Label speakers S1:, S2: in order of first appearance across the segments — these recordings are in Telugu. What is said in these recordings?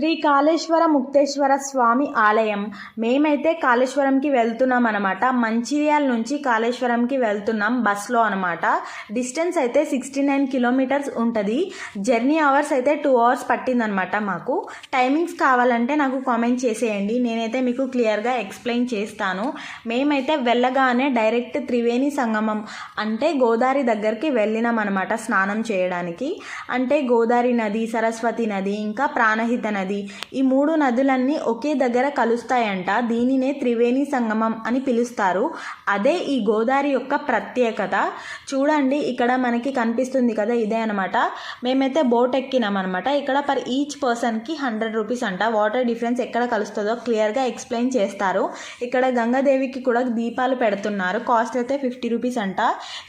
S1: శ్రీ కాళేశ్వర ముక్తేశ్వర స్వామి ఆలయం. మేమైతే కాళేశ్వరంకి వెళ్తున్నాం అనమాట మంచిర్యాల నుంచి కాళేశ్వరంకి వెళ్తున్నాం బస్లో అనమాట డిస్టెన్స్ అయితే సిక్స్టీ నైన్ కిలోమీటర్స్ ఉంటుంది. జర్నీ అవర్స్ అయితే టూ అవర్స్ పట్టిందనమాట మాకు. టైమింగ్స్ కావాలంటే నాకు కామెంట్ చేసేయండి. నేనైతే మీకు క్లియర్గా ఎక్స్ప్లెయిన్ చేస్తాను. మేమైతే వెళ్ళగానే డైరెక్ట్ త్రివేణి సంగమం అంటే గోదావరి దగ్గరికి వెళ్ళినాం అనమాట స్నానం చేయడానికి. అంటే గోదావరి నది సరస్వతి నది ఇంకా ప్రాణహిత నది ఈ మూడు నదులన్నీ ఒకే దగ్గర కలుస్తాయంట. దీనినే త్రివేణి సంగమం అని పిలుస్తారు. అదే ఈ గోదావరి యొక్క ప్రత్యేకత. చూడండి ఇక్కడ మనకి కనిపిస్తుంది కదా ఇదే అనమాట మేమైతే బోట్ ఎక్కినాం అనమాట ఇక్కడ పర్ ఈచ్ పర్సన్కి హండ్రెడ్ రూపీస్ అంట. వాటర్ డిఫరెన్స్ ఎక్కడ కలుస్తుందో క్లియర్గా ఎక్స్ప్లెయిన్ చేస్తారు. ఇక్కడ గంగాదేవికి కూడా దీపాలు పెడుతున్నారు. కాస్ట్ అయితే ఫిఫ్టీ రూపీస్ అంట.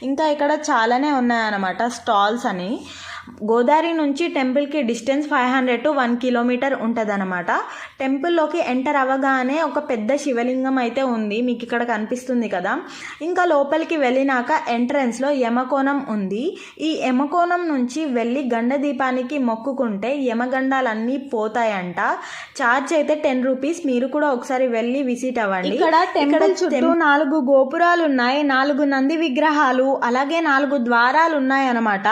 S1: ఇంకా ఇక్కడ చాలానే ఉన్నాయన్నమాట స్టాల్స్ అని. గోదావరి నుంచి టెంపుల్కి distance five hundred to one kilometre ఉంటుందన్నమాట. టెంపుల్లోకి ఎంటర్ అవ్వగానే ఒక పెద్ద శివలింగం అయితే ఉంది మీకు ఇక్కడ కనిపిస్తుంది కదా. ఇంకా లోపలికి వెళ్ళినాక ఎంట్రన్స్లో యమకోణం ఉంది. ఈ యమకోణం నుంచి వెళ్ళి గండ దీపానికి మొక్కుకుంటే యమగండాలన్నీ పోతాయంట. చార్జ్ అయితే టెన్ రూపీస్ మీరు కూడా ఒకసారి వెళ్ళి విజిట్ అవ్వండి. ఇక్కడ టెంపుల్ చుట్టూ నాలుగు గోపురాలు ఉన్నాయి నాలుగు నంది విగ్రహాలు అలాగే నాలుగు ద్వారాలు ఉన్నాయి అన్నమాట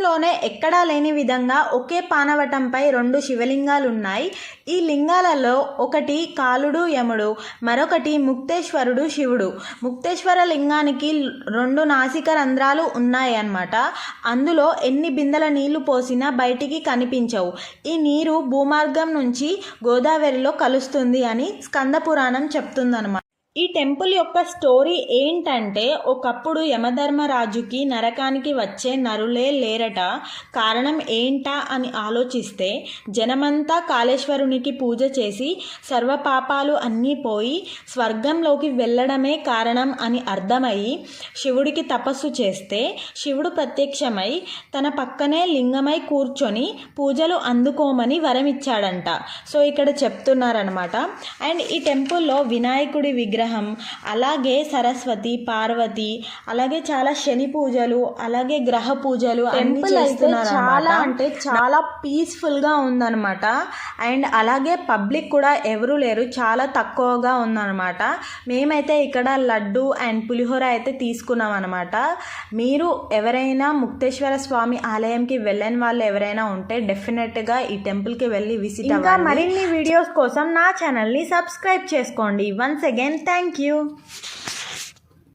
S1: ప్రపంచంలోనే ఎక్కడా లేని విధంగా ఒకే పానవటంపై రెండు శివలింగాలు ఉన్నాయి ఈ లింగాలలో ఒకటి కాలుడు యముడు మరొకటి ముక్తేశ్వరుడు శివుడు. ముక్తేశ్వర లింగానికి రెండు నాసిక రంధ్రాలు ఉన్నాయి అన్నమాట అందులో ఎన్ని బిందెల నీళ్ళు పోసినా బయటికి కనిపించవు. ఈ నీరు భూమార్గం నుంచి గోదావరిలో కలుస్తుంది అని స్కంద పురాణం చెప్తుందన్నమాట. ఈ టెంపుల్ యొక్క స్టోరీ ఏంటంటే ఒకప్పుడు యమధర్మరాజుకి నరకానికి వచ్చే నరులే లేరట. కారణం ఏంటా అని ఆలోచిస్తే జనమంతా కాళేశ్వరునికి పూజ చేసి సర్వపాపాలు అన్నీ పోయి స్వర్గంలోకి వెళ్ళడమే కారణం అని అర్థమయ్యి శివుడికి తపస్సు చేస్తే శివుడు ప్రత్యక్షమై తన పక్కనే లింగమై కూర్చొని పూజలు అందుకోమని వరమిచ్చాడంట. సో ఇక్కడ చెప్తున్నారనమాట అండ్ ఈ టెంపుల్లో వినాయకుడి విగ్రహం అలాగే సరస్వతి పార్వతి అలాగే చాలా శని పూజలు అలాగే గ్రహ పూజలు టెంపుల్ అయితే చాలా అంటే చాలా పీస్ఫుల్గా ఉందన్నమాట. అండ్ అలాగే పబ్లిక్ కూడా ఎవరు లేరు చాలా తక్కువగా ఉందన్నమాట. మేమైతే ఇక్కడ లడ్డు అండ్ పులిహోర అయితే తీసుకున్నాం అనమాట మీరు ఎవరైనా ముక్తేశ్వర స్వామి ఆలయంకి వెళ్ళని వాళ్ళు ఎవరైనా ఉంటే డెఫినెట్గా ఈ టెంపుల్కి వెళ్ళి విజిట్ ఇంకా మరిన్ని వీడియోస్ కోసం నా ఛానల్ని సబ్స్క్రైబ్ చేసుకోండి. Once again Thank you.